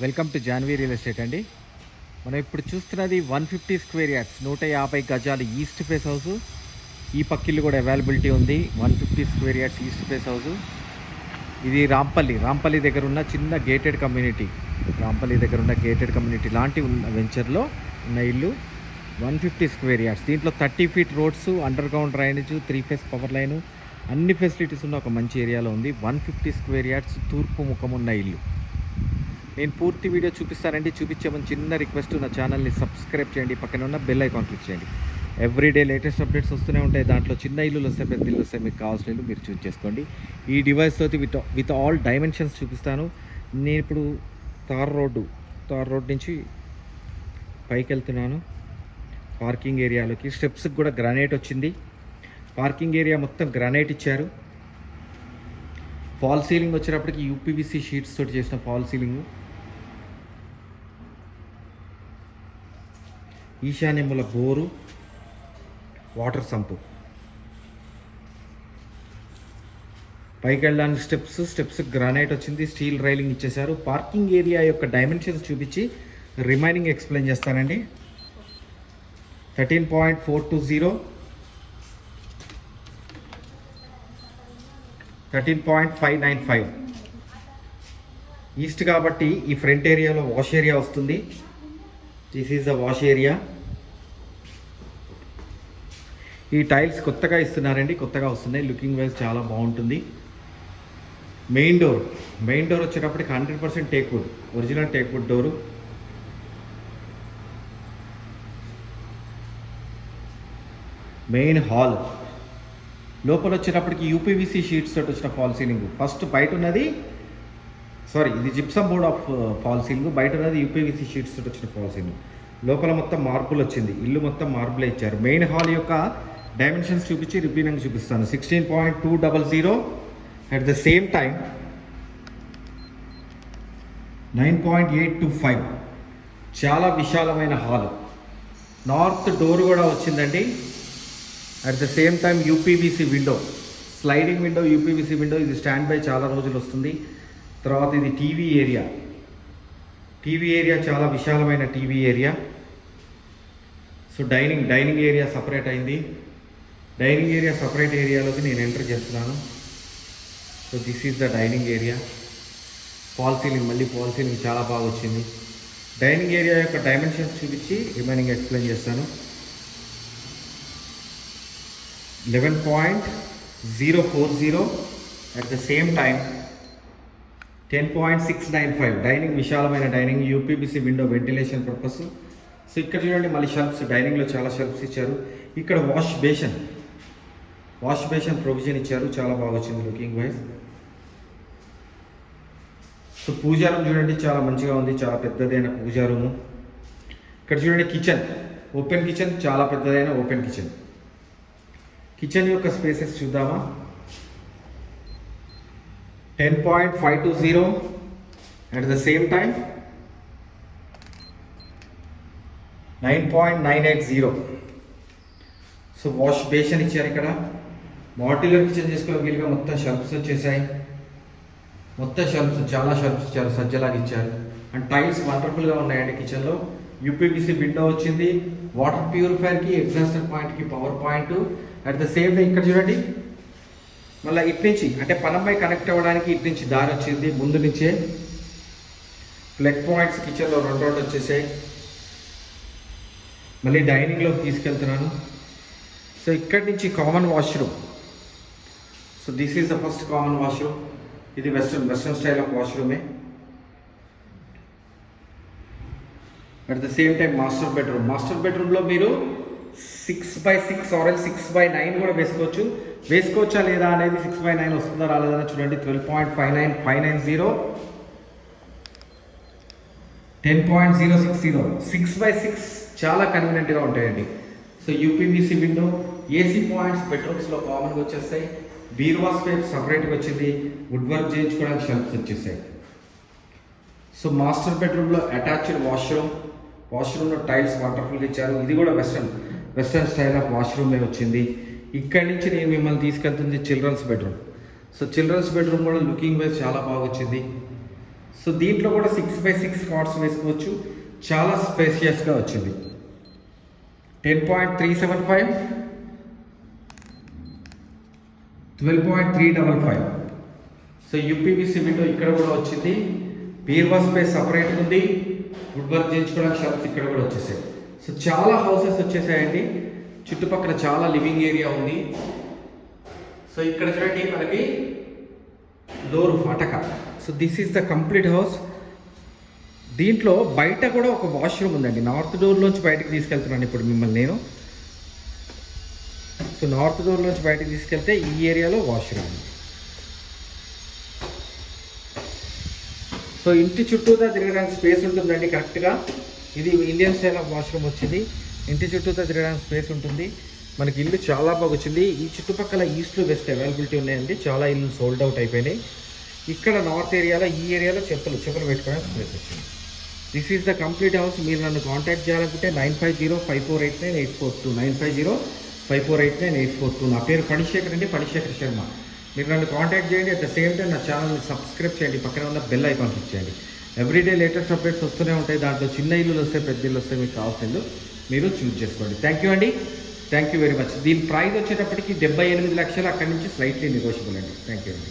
Welcome to Janvi real estate అండి. మనం ఇప్పుడు చూస్తున్నది వన్ ఫిఫ్టీ స్క్వేర్ యార్డ్స్ నూట యాభై గజాలు ఈస్ట్ ఫేస్ హౌస్. ఈ పక్కిల్లు కూడా అవైలబిలిటీ ఉంది one fifty square yards east face house. ఇది రాంపల్లి రాంపల్లి దగ్గర ఉన్న చిన్న గేటెడ్ కమ్యూనిటీ. రాంపల్లి దగ్గర ఉన్న గేటెడ్ కమ్యూనిటీ లాంటి ఉన్న వెంచర్లో ఉన్న ఇల్లు వన్ ఫిఫ్టీ స్క్వేర్ యార్డ్స్. దీంట్లో thirty feet roads underground drainage three phase power line అన్ని ఫెసిలిటీస్ ఉన్న ఒక మంచి ఏరియాలో ఉంది. వన్ ఫిఫ్టీ స్క్వేర్ యార్డ్స్ తూర్పు ముఖం ఉన్న ఇల్లు. నేను పూర్తి వీడియో చూపిస్తానండి. చూపించే ముందు చిన్న రిక్వెస్ట్ నా ఛానల్ని సబ్స్క్రైబ్ చేయండి. పక్కన ఉన్న బెల్ ఐకాన్ క్లిక్ చేయండి. ఎవ్రీడే లేటెస్ట్ అప్డేట్స్ వస్తూనే ఉంటాయి. దాంట్లో చిన్న ఇల్లులు వస్తాయి పెద్ద ఇల్లు వస్తాయి మీకు కావాల్సిన ఇల్లు మీరు చూస్ చేసుకోండి. ఈ డివైస్ తోటి విత్ విత్ ఆల్ డైమెన్షన్స్ చూపిస్తాను. నేను ఇప్పుడు తార్ రోడ్డు తార్ రోడ్ నుంచి పైకి వెళ్తున్నాను. పార్కింగ్ ఏరియాలోకి స్టెప్స్కి కూడా గ్రానైట్ వచ్చింది. పార్కింగ్ ఏరియా మొత్తం గ్రానైట్ ఇచ్చారు. ఫాల్ సీలింగ్ వచ్చేటప్పటికి యూపీవీసీ షీట్స్ తోటి చేసిన ఫాల్ సీలింగ్. ఈశాన్యముల బోరు వాటర్ సంపు. పైకి వెళ్ళడానికి స్టెప్స్ స్టెప్స్ గ్రానైట్ వచ్చింది స్టీల్ రైలింగ్ ఇచ్చేశారు. పార్కింగ్ ఏరియా యొక్క డైమెన్షన్స్ చూపించి రిమైనింగ్ ఎక్స్ప్లెయిన్ చేస్తానండి. Thirteen point four two zero thirteen point five nine five. East కాబట్టి ఈ ఫ్రంట్ ఏరియాలో వాష్ ఏరియా వస్తుంది. This is the wash area ఈ టైల్స్ కొత్తగా ఇస్తున్నారండి కొత్తగా వస్తున్నాయి. లుకింగ్ వైజ్ చాలా బాగుంటుంది. మెయిన్ డోర్ మెయిన్ డోర్ వచ్చేటప్పటికి hundred percent teakwood original teakwood door main hall లోపల వచ్చేటప్పటికి యూపీవీసీ షీట్స్ తోటి వచ్చిన ఫాల్ సీలింగ్. ఫస్ట్ బయట ఉన్నది సారీ ఇది gypsum board of fall ceiling. బయట ఉన్నది యూపీవీసీ షీట్స్ తోటి వచ్చిన ఫాల్ సీలింగ్. లోపల మొత్తం మార్బుల్ వచ్చింది ఇల్లు మొత్తం మార్బుల్ ఇచ్చారు. మెయిన్ హాల్ యొక్క డైమెన్షన్స్ చూపించి రిపీనింగ్ చూపిస్తాను. Sixteen point two double zero at the same time nine point eight two five చాలా విశాలమైన హాల్. నార్త్ డోర్ కూడా వచ్చిందండి. At the same time UPVC window sliding window UPVC window ఇది stand by చాలా రోజులు వస్తుంది. తర్వాత ఇది టీవీ ఏరియా టీవీ ఏరియా చాలా విశాలమైన TV area so dining dining area separate అయింది. డైనింగ్ ఏరియా సపరేట్ ఏరియాలోకి నేను ఎంటర్ చేస్తున్నాను. So this is the dining area fall ceiling మళ్ళీ ఫాల్ సీలింగ్ చాలా బాగా వచ్చింది. డైనింగ్ ఏరియా యొక్క డైమెన్షన్స్ చూపించి రిమైనింగ్ ఎక్స్ప్లెయిన్ చేస్తాను. Eleven point zero four zero at the same time ten point six nine five dining విశాలమైన dining UPVC window ventilation purpose so ఇక్కడ చూడండి మళ్ళీ షెల్ఫ్స్ డైనింగ్లో చాలా షెల్ఫ్స్ ఇచ్చారు. ఇక్కడ wash basin wash basin provision ఇచ్చారు. చాలా బాగా వచ్చింది looking wise so pooja room చూడండి చాలా మంచిగా ఉంది. చాలా పెద్దదైన పూజా రూము ఇక్కడ చూడండి కిచెన్ ఓపెన్ కిచెన్ చాలా పెద్దదైన ఓపెన్ కిచెన్ కిచెన్ యొక్క స్పేసెస్ చూద్దామా? Ten point five two zero at the same time nine point nine eight zero so wash basin ఇచ్చారు ఇక్కడ. మాడ్యులర్ కిచెన్ చేసుకునే వీలుగా మొత్తం షెల్ఫ్స్ వచ్చేసాయి. మొత్తం షెల్ఫ్స్ చాలా షెల్ఫ్స్ ఇచ్చారు సజ్జలాగా ఇచ్చారు. అండ్ టైల్స్ వండర్ఫుల్గా ఉన్నాయండి కిచెన్లో యూపీపీసీ విండో వచ్చింది. వాటర్ ప్యూరిఫైర్కి ఎగ్జాస్టర్ పాయింట్కి power point. At the same time ఇక్కడ చూడండి. మళ్ళీ ఇటు నుంచి అంటే పనంపై కనెక్ట్ అవ్వడానికి ఇటు నుంచి దారి వచ్చింది. ముందు నుంచే. ప్లగ్ పాయింట్స్ కిచెన్లో రెండు రెండు వచ్చేసాయి. మళ్ళీ డైనింగ్లోకి తీసుకెళ్తున్నాను. సో ఇక్కడి నుంచి common washroom. So this is the first common washroom. ఇది western western style of వాష్రూమే. At the same time master bedroom master బెడ్రూమ్లో మీరు six by six or six by nine కూడా వేసుకోవచ్చు. వేసుకోవచ్చా లేదా అనేది సిక్స్ బై నైన్ వస్తుందా రాలేదా చూడండి. Twelve point five nine five nine zero ten point zero six zero six by six చాలా కన్వీనియంట్గా ఉంటాయండి. So UPVC window AC points బెడ్రూమ్స్లో కామన్గా వచ్చేస్తాయి. బీరువా స్పేస్ సపరేట్గా వచ్చింది. వుడ్ వర్క్ చేయించుకోవడానికి షెల్ఫ్స్ వచ్చేసాయి. సో మాస్టర్ బెడ్రూమ్లో అటాచ్డ్ వాష్రూమ్ వాష్రూమ్లో టైల్స్ వండర్ఫుల్గా ఇచ్చారు ఇది కూడా వెస్ట్రన్ వెస్ట్రన్ స్టైల్ ఆఫ్ వాష్రూమే వచ్చింది. ఇక్కడి నుంచి నేను మిమ్మల్ని తీసుకెళ్తుంది children's bedroom so children's bedroom కూడా లుకింగ్ వైజ్ చాలా బాగా వచ్చింది. సో దీంట్లో కూడా సిక్స్ బై సిక్స్ కార్డ్స్ వేసుకోవచ్చు. చాలా స్పేసియస్గా వచ్చింది. Ten point three seven five twelve point three double five so UPVC window ఇక్కడ కూడా వచ్చింది. బీర్వా స్పేస్ సపరేట్ ఉంది. వుడ్ వర్క్ చేయించుకోవడానికి షాప్స్ ఇక్కడ కూడా వచ్చేసాయి. సో చాలా హౌసెస్ వచ్చేసాయండి. చుట్టుపక్కల చాలా లివింగ్ ఏరియా ఉంది. సో ఇక్కడ చూడండి మనకి door ఫాటక so this is the complete house దీంట్లో బయట కూడా ఒక వాష్రూమ్ ఉందండి. నార్త్ డోర్లోంచి బయటకు తీసుకెళ్తున్నాను ఇప్పుడు మిమ్మల్ని నేను. సో నార్త్ డోర్లోంచి బయటకు తీసుకెళ్తే ఈ ఏరియాలో వాష్రూమ్ ఉంది. సో ఇంటి చుట్టూతా తిరగడానికి స్పేస్ ఉంటుందండి కరెక్ట్గా. ఇది ఇండియన్ స్టైల్ ఆఫ్ వాష్రూమ్ వచ్చింది. ఇంటి చుట్టూతా తిరగడానికి స్పేస్ ఉంటుంది. మనకి ఇల్లు చాలా బాగా వచ్చింది. ఈ చుట్టుపక్కల ఈస్ట్లో వెస్ట్ అవైలబిలిటీ ఉన్నాయండి. చాలా ఇల్లు సోల్డ్ అవుట్ అయిపోయినాయి. ఇక్కడ నార్త్ ఏరియాలో ఈ ఏరియాలో చెప్పులు చెప్పులు పెట్టుకోవడానికి స్పేస్ వచ్చింది. This is the complete house మీరు నన్ను కాంటాక్ట్ చేయాలనుకుంటే nine five zero five four eight nine eight four two nine five zero five four eight nine eight four two. నా పేరు ఫణిశేఖర్ అండి. ఫణిశేఖర్ శర్మ. మీరు నన్ను కాంటాక్ట్ చేయండి. అట్ ద సేమ్ టైం నా ఛానల్ని సబ్స్క్రైబ్ చేయండి. పక్కన ఉన్న బెల్ ఐకాన్ క్లిక్ చేయండి. ఎవ్రీడే లేటెస్ట్ అప్డేట్స్ వస్తూనే ఉంటాయి. దాంట్లో చిన్న ఇల్లులు వస్తాయి పెద్ద ఇల్లు వస్తాయి మీకు కావాల్సింది మీరు చూజ్ చేసుకోండి. థ్యాంక్ యూ అండి. థ్యాంక్ యూ వెరీ మచ్ దీని ప్రైస్ వచ్చేటప్పటికి డెబ్బై ఎనిమిది లక్షలు అక్కడి నుంచి స్లైట్లీ నెగోషియబుల్ అండి. థ్యాంక్ యూ అండి.